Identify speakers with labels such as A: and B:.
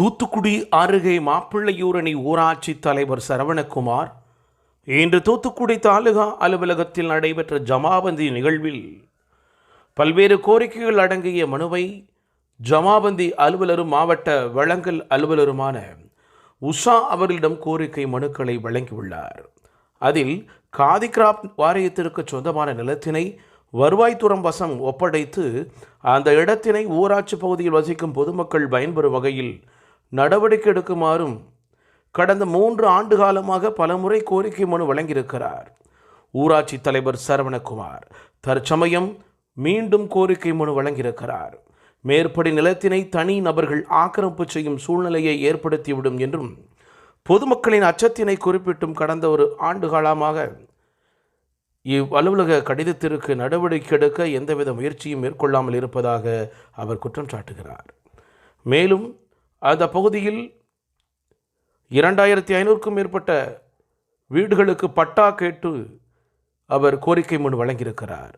A: தூத்துக்குடி அருகே மாப்பிள்ளையூரணி ஊராட்சி தலைவர் சரவணகுமார் இன்று தூத்துக்குடி தாலுகா அலுவலகத்தில் நடைபெற்ற ஜமாபந்தி நிகழ்வில் பல்வேறு கோரிக்கைகள் அடங்கிய மனுவை ஜமாபந்தி அலுவலரும் மாவட்ட வழங்கல் அலுவலருமான உஷா அவர்களிடம் கோரிக்கை மனுக்களை வழங்கியுள்ளார். அதில் காதி கிராப் வாரியத்திற்கு சொந்தமான நிலத்தினை வருவாய்த்துறம் வசம் ஒப்படைத்து அந்த இடத்தினை ஊராட்சி பகுதியில் வசிக்கும் பொதுமக்கள் பயன்பெறும் வகையில் நடவடிக்கை எடுக்குமாறும் கடந்த மூன்று ஆண்டு காலமாக பலமுறை கோரிக்கை மனு வழங்கியிருக்கிறார். ஊராட்சி தலைவர் சரவணகுமார் தற்சமயம் மீண்டும் கோரிக்கை மனு வழங்கியிருக்கிறார். மேற்படி நிலத்தினை தனி நபர்கள் ஆக்கிரமிப்பு செய்யும் சூழ்நிலையை ஏற்படுத்திவிடும் என்றும் பொதுமக்களின் அச்சத்தினை குறிப்பிட்டும் கடந்த ஒரு ஆண்டு காலமாக இவ் அலுவலக கடிதத்திற்கு நடவடிக்கை எடுக்க எந்தவித முயற்சியும் மேற்கொள்ளாமல் இருப்பதாக அவர் குற்றம் சாட்டுகிறார். மேலும் அந்த பகுதியில் இரண்டாயிரத்தி ஐநூறுக்கும் மேற்பட்ட வீடுகளுக்கு பட்டா கேட்டு அவர் கோரிக்கை மனு வழங்கியிருக்கிறார்.